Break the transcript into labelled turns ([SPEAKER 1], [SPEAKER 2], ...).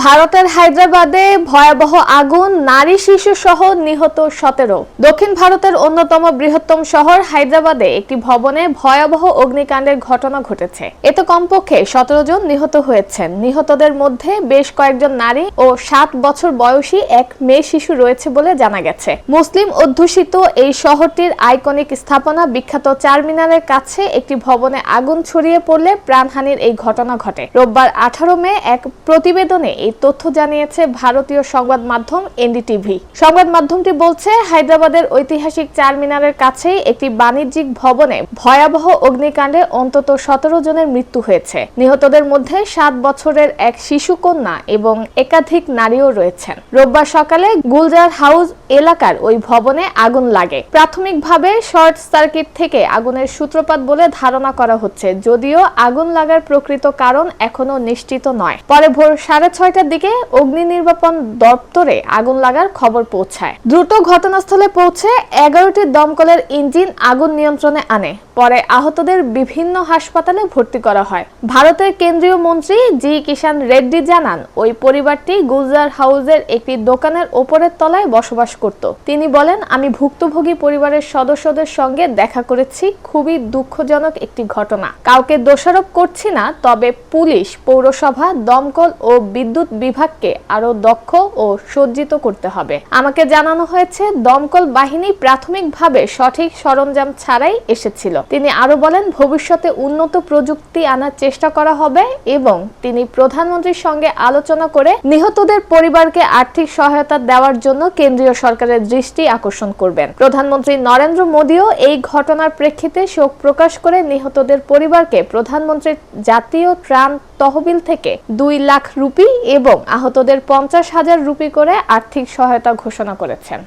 [SPEAKER 1] ভারতের হায়দ্রাবাদে ভয়াবহ আগুন, নারী, শিশু সহ নিহত সতেরো। দক্ষিণ ভারতের অন্যতম বৃহত্তম শহর হায়দ্রাবাদে একটি ভবনে ভয়াবহ অগ্নিকাণ্ডের ঘটনা ঘটেছে। এতে কমপক্ষে সতেরো জন নিহত হয়েছেন। নিহতদের মধ্যে বেশ কয়েকজন নারী ও সাত বছর বয়সী এক মেয়ে শিশু রয়েছে বলে জানা গেছে। মুসলিম অধ্যুষিত এই শহরটির আইকনিক স্থাপনা বিখ্যাত চারমিনারের কাছে একটি ভবনে আগুন ছড়িয়ে পড়লে প্রাণহানির এই ঘটনা ঘটে। রোববার আঠারো মে এক প্রতিবেদনে এই তথ্য জানিয়েছে ভারতীয় সংবাদ মাধ্যম এনডিটিভি। সংবাদ মাধ্যমটি বলছে, হায়দ্রাবাদের ঐতিহাসিক চার মিনারের কাছেই একটি বাণিজ্যিক ভবনে ভয়াবহ অগ্নিকাণ্ডে অন্তত সতেরো জনের মৃত্যু হয়েছে। নিহতদের মধ্যে সাত বছরের এক শিশু কন্যা এবং একাধিক নারীও রয়েছেন। রোববার সকালে গুলজার হাউস এলাকার ওই ভবনে আগুন লাগে। প্রাথমিকভাবে শর্ট সার্কিট থেকে আগুনের সূত্রপাত বলে ধারণা করা হচ্ছে, যদিও আগুন লাগার প্রকৃত কারণ এখনও নিশ্চিত নয়। পরে ভোর সাড়ে ছয়টার দিকে অগ্নি নির্বাপন দপ্তরে আগুন লাগার খবর পৌঁছায়। দ্রুত ঘটনাস্থলে পৌঁছে এগারোটি দমকলের ইঞ্জিন আগুন নিয়ন্ত্রণে আনে। পরে আহতদের বিভিন্ন হাসপাতালে ভর্তি করা হয়। ভারতের কেন্দ্রীয় মন্ত্রী জি কিষান রেড্ডি জানান, ওই পরিবারটি গুলজার হাউসের একটি দোকানের ওপরের তলায় বসবাস করত। তিনি বলেন, আমি ভুক্তভোগী পরিবারের সদস্যদের সঙ্গে দেখা করেছি। খুবই দুঃখজনক একটি ঘটনা। কাউকে দোষারোপ করছি না, তবে পুলিশ, পৌরসভা, দমকল ও বিদ্যুৎ বিভাগকে আরও দক্ষ ও সজ্জিত করতে হবে। আমাকে জানানো হয়েছে, দমকল বাহিনী প্রাথমিকভাবে সঠিক সরঞ্জাম ছাড়াই এসেছিল। তিনি আরও বলেন, ভবিষ্যতে উন্নত প্রযুক্তি আনার চেষ্টা করা হবে এবং তিনি প্রধানমন্ত্রীর সঙ্গে আলোচনা করে নিহতদের পরিবারকে আর্থিক সহায়তা দেওয়ার জন্য কেন্দ্রীয় সরকারের দৃষ্টি আকর্ষণ করবেন। প্রধানমন্ত্রী নরেন্দ্র মোদীও এই ঘটনার প্রেক্ষিতে শোক প্রকাশ করে নিহতদের পরিবারকে প্রধানমন্ত্রীর জাতীয় ত্রাণ তহবিল থেকে দুই লাখ রুপি এবং আহতদের পঞ্চাশ হাজার রুপি করে আর্থিক সহায়তা ঘোষণা করেছেন।